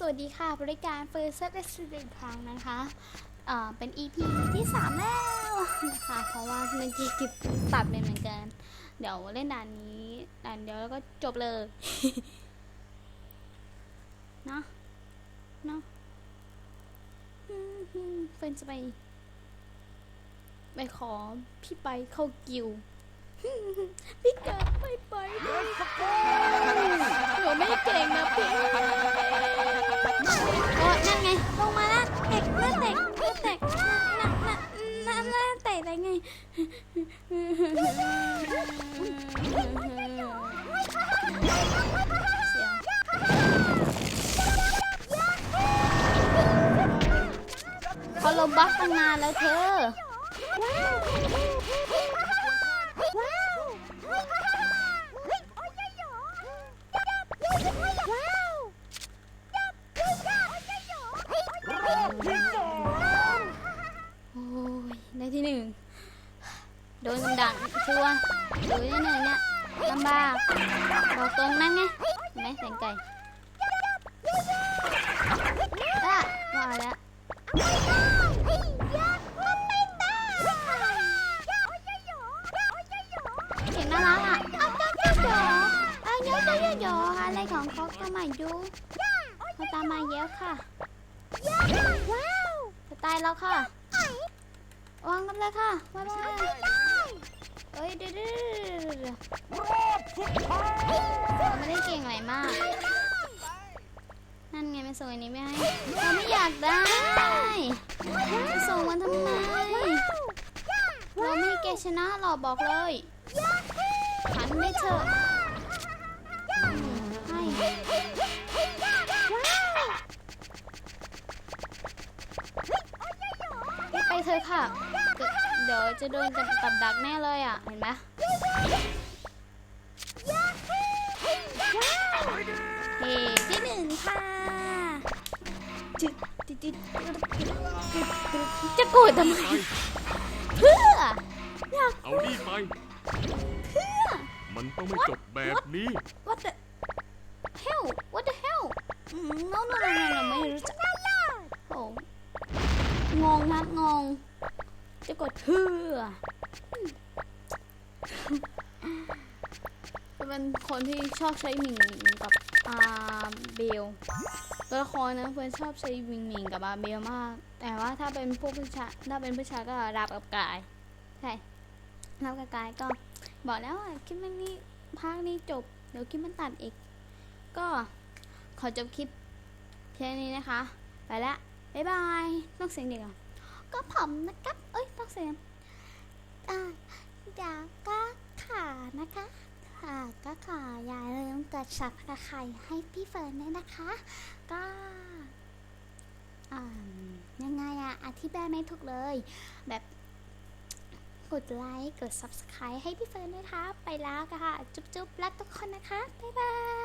สวัสดีค่ะ บริการเฟิร์สเซอร์วิสอีกครั้งนะคะเอ่อเป็น EP ที่ 3 แล้วนะคะเพราะว่าเมื่อกี้กิบตัดเลยเหมือนกัน เดี๋ยวเล่นด่านนี้ด่านเดียวแล้วก็จบเลยเนาะเนาะเฟิร์นจะไป ไปขอพี่ไปเข้ากิวพี่เกาไม่ไป ได้ไงเสียงเขาลงบัฟตั้งนานแล้วเธอ โอ้ยได้ที่หนึ่ง โดนดังชัวร์โดนที่หนึ่งเนี่ยลำบากบอกตรงนั่นไงเห็นไหมแสงไก่อะว่าแล้วเสียงน่ารักอะเอาเจ้าเจ้าหยอเอาเยอะเจ้าหยออะไรของเขาก็มาดูเขาตามมาเยอะค่ะจะตายแล้วค่ะวางกันเลยค่ะวางเลย เดี๋ยเราไม่ได้เก่งอะไรมาก นั่นไงไม่ส่งอันนี้ไม่ให้เราไม่อยากได้จะส่งมันทำไม เราไม่ให้แกชนะหรอกบอกเลยหันไม่เถอะให้ไปเถอะค่ะ เดี๋ยวจะโดนกับดักแน่เลยอะ เห็นไหมเฮ้ที่หนึ่งค่ะ จึ๊ดจึ๊ดจึ๊ดจึ๊ดจึ๊ดจะโกรธทำไม เพื่อ อยากเอานี่ไป เพื่อ มันต้องไม่จบแบบนี้ What the hell What the hell อืม no no no no no ไม่รู้จักโอ้งงครับงง จะกดเพื่อจะ เป็นคนที่ชอบใช้หมิงหมิงกับอาเบลตัวละครนะเพื่อนชอบใช้หมิงหมิงกับอาเบลมาก แต่ว่าถ้าเป็นพวกผู้ชายถ้าเป็นผู้ชายก็รับกับกายใช่รับกับกายก็บอกแล้วอะคลิปนี้ภาคนี้จบเดี๋ยวคลิปมันตัดอีก ก็ขอจบคลิปแค่นี้นะคะ ไปละบ๊ายบายต้องเสียงเด็กอะก็ผมนะครับ เอ้ยต้องเสียงอ่าอยากก็ขานะคะ ค่ะก็ขออย่าลืมกดสับกระไข่ให้พี่เฟิร์นด้วยนะคะ ก็ยังไงอะอธิบายไม่ถูกเลย แบบกดไลค์ กด subscribe ให้พี่เฟิร์นด้วยค่ะ ไปแล้วค่ะ จุ๊บๆ รักทุกคนนะคะ บ๊ายบาย